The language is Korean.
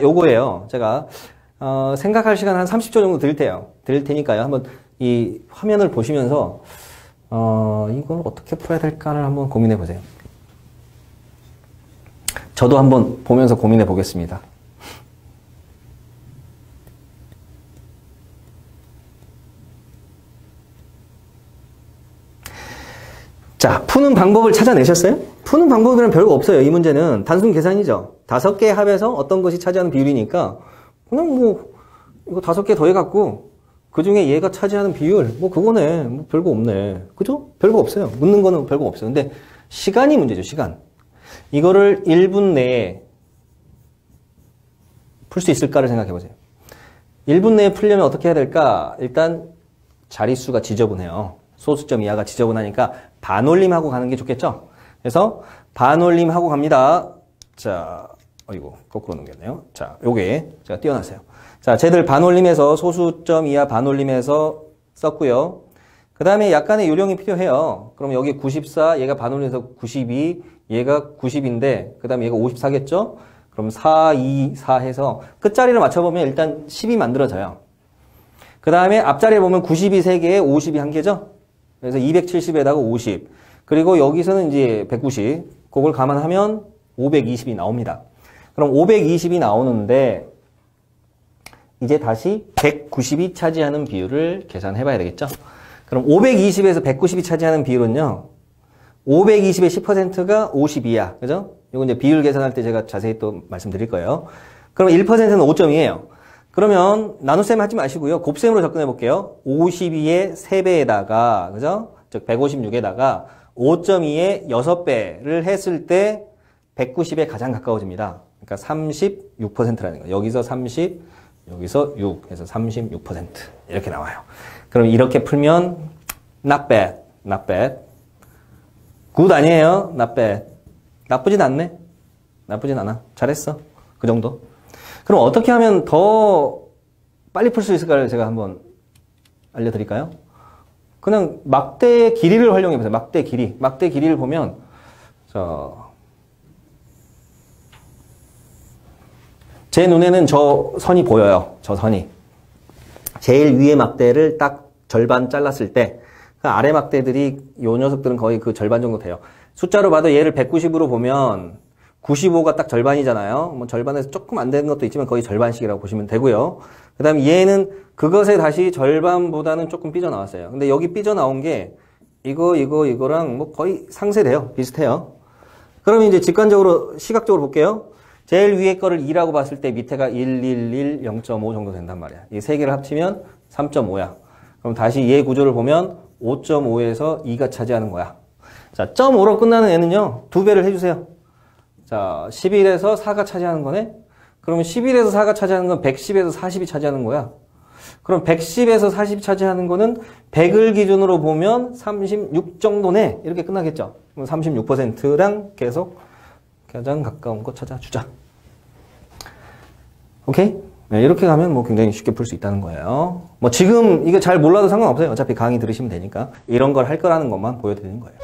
요거예요. 제가 어, 생각할 시간 한 30초 정도 드릴 테요. 드릴 테니까요. 한번 이 화면을 보시면서 어, 이걸 어떻게 풀어야 될까를 한번 고민해 보세요. 저도 한번 보면서 고민해 보겠습니다. 자, 푸는 방법을 찾아내셨어요? 푸는 방법은 별거 없어요. 이 문제는 단순 계산이죠. 다섯 개 합해서 어떤 것이 차지하는 비율이니까 그냥 뭐 이거 다섯 개 더해갖고 그 중에 얘가 차지하는 비율 뭐 그거네. 뭐 별거 없네. 그죠? 별거 없어요. 묻는 거는 별거 없어요. 근데 시간이 문제죠. 시간. 이거를 1분 내에 풀 수 있을까를 생각해 보세요. 1분 내에 풀려면 어떻게 해야 될까? 일단 자릿수가 지저분해요. 소수점 이하가 지저분하니까 반올림하고 가는 게 좋겠죠? 그래서 반올림하고 갑니다. 자, 어이구, 거꾸로 넘겼네요. 자, 요게 제가 띄워놨어요. 자, 쟤들 반올림해서 소수점 이하 반올림해서 썼고요. 그 다음에 약간의 요령이 필요해요. 그럼 여기 94, 얘가 반올림해서 92, 얘가 90인데, 그 다음에 얘가 54겠죠? 그럼 4, 2, 4 해서 끝자리를 맞춰보면 일단 10이 만들어져요. 그 다음에 앞자리에 보면 92 3개에 50이 한 개죠? 그래서 270에다가 50. 그리고 여기서는 이제 190. 그걸 감안하면 520이 나옵니다. 그럼 520이 나오는데 이제 다시 190이 차지하는 비율을 계산해 봐야 되겠죠? 그럼 520에서 190이 차지하는 비율은요. 520의 10%가 52야. 그죠? 이거 이제 비율 계산할 때 제가 자세히 또 말씀드릴 거예요. 그럼 1%는 5점이에요. 그러면 나눗셈 하지 마시고요. 곱셈으로 접근해 볼게요. 52의 3배에다가 그죠? 즉 156에다가 5.2의 6배를 했을 때 190에 가장 가까워집니다. 그러니까 36%라는 거예요. 여기서 30, 여기서 6 해서 36% 이렇게 나와요. 그럼 이렇게 풀면 not bad, not bad. 굿 아니에요. not bad. 나쁘진 않네. 나쁘진 않아. 잘했어. 그 정도. 그럼 어떻게 하면 더 빨리 풀 수 있을까를 제가 한번 알려드릴까요? 그냥 막대의 길이를 활용해 보세요. 막대 길이. 막대 길이를 보면 저 제 눈에는 저 선이 보여요. 저 선이. 제일 위에 막대를 딱 절반 잘랐을 때, 그 아래 막대들이, 요 녀석들은 거의 그 절반 정도 돼요. 숫자로 봐도 얘를 190으로 보면, 95가 딱 절반이잖아요. 뭐 절반에서 조금 안 되는 것도 있지만 거의 절반씩이라고 보시면 되고요. 그 다음에 얘는 그것에 다시 절반보다는 조금 삐져나왔어요. 근데 여기 삐져나온 게, 이거, 이거, 이거랑 뭐 거의 상쇄돼요. 비슷해요. 그럼 이제 직관적으로, 시각적으로 볼게요. 제일 위에 거를 2라고 봤을 때 밑에가 1, 1, 1, 0.5 정도 된단 말이야. 이 세 개를 합치면 3.5야. 그럼 다시 얘 구조를 보면 5.5에서 2가 차지하는 거야. 자, 0.5로 끝나는 애는요, 두 배를 해주세요. 자, 11에서 4가 차지하는 거네? 그러면 11에서 4가 차지하는 건 110에서 40이 차지하는 거야. 그럼 110에서 40이 차지하는 거는 100을 기준으로 보면 36 정도네? 이렇게 끝나겠죠? 그럼 36%랑 계속 가장 가까운 거 찾아주자. 오케이? 네, 이렇게 가면 뭐 굉장히 쉽게 풀 수 있다는 거예요. 뭐 지금 이거 잘 몰라도 상관없어요. 어차피 강의 들으시면 되니까. 이런 걸 할 거라는 것만 보여드리는 거예요.